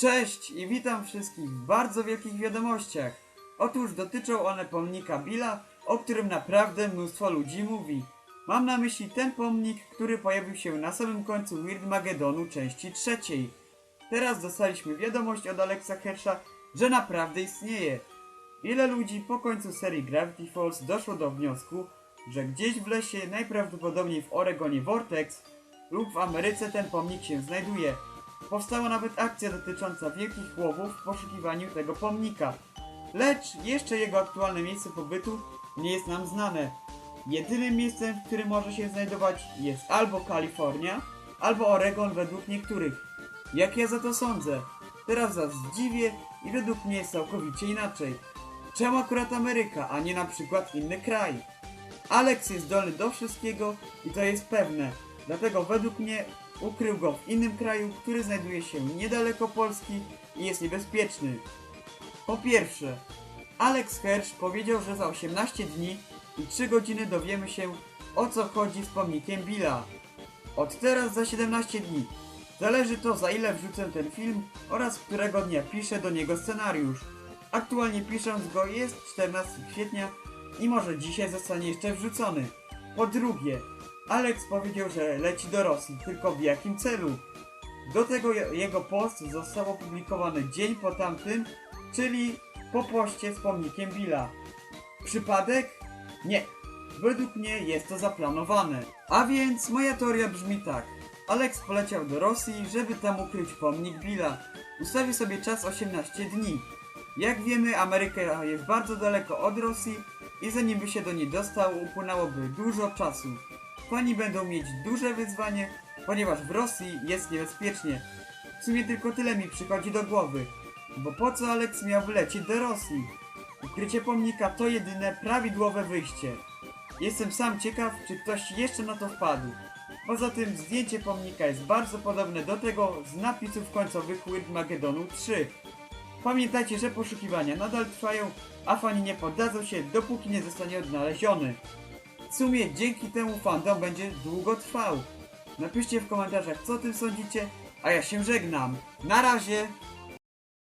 Cześć i witam wszystkich w bardzo wielkich wiadomościach. Otóż dotyczą one pomnika Billa, o którym naprawdę mnóstwo ludzi mówi. Mam na myśli ten pomnik, który pojawił się na samym końcu Weird Magedonu części trzeciej. Teraz dostaliśmy wiadomość od Alexa Hersha, że naprawdę istnieje. Wiele ludzi po końcu serii Gravity Falls doszło do wniosku, że gdzieś w lesie, najprawdopodobniej w Oregonie Vortex lub w Ameryce ten pomnik się znajduje. Powstała nawet akcja dotycząca wielkich łowów w poszukiwaniu tego pomnika. Lecz jeszcze jego aktualne miejsce pobytu nie jest nam znane. Jedynym miejscem, w którym może się znajdować jest albo Kalifornia, albo Oregon według niektórych. Jak ja za to sądzę? Teraz was zdziwię i według mnie jest całkowicie inaczej. Czemu akurat Ameryka, a nie na przykład inny kraj? Alex jest zdolny do wszystkiego i to jest pewne. Dlatego według mnie ukrył go w innym kraju, który znajduje się niedaleko Polski i jest niebezpieczny. Po pierwsze, Alex Hersh powiedział, że za 18 dni i 3 godziny dowiemy się o co chodzi z pomnikiem Billa. Od teraz za 17 dni. Zależy to za ile wrzucę ten film oraz którego dnia piszę do niego scenariusz. Aktualnie pisząc go jest 14 kwietnia i może dzisiaj zostanie jeszcze wrzucony. Po drugie, Alex powiedział, że leci do Rosji, tylko w jakim celu? Do tego je- jego post został opublikowany dzień po tamtym, czyli po poście z pomnikiem Billa. Przypadek? Nie. Według mnie jest to zaplanowane. A więc moja teoria brzmi tak. Alex poleciał do Rosji, żeby tam ukryć pomnik Billa. Ustawił sobie czas 18 dni. Jak wiemy, Ameryka jest bardzo daleko od Rosji i zanim by się do niej dostał, upłynęłoby dużo czasu. Fani będą mieć duże wyzwanie, ponieważ w Rosji jest niebezpiecznie. W sumie tylko tyle mi przychodzi do głowy. Bo po co Alex miałby lecieć do Rosji? Ukrycie pomnika to jedyne prawidłowe wyjście. Jestem sam ciekaw, czy ktoś jeszcze na to wpadł. Poza tym zdjęcie pomnika jest bardzo podobne do tego z napisów końcowych Weird Magedonu 3. Pamiętajcie, że poszukiwania nadal trwają, a fani nie poddadzą się, dopóki nie zostanie odnaleziony. W sumie dzięki temu fandom będzie długo trwał. Napiszcie w komentarzach, co o tym sądzicie, a ja się żegnam. Na razie!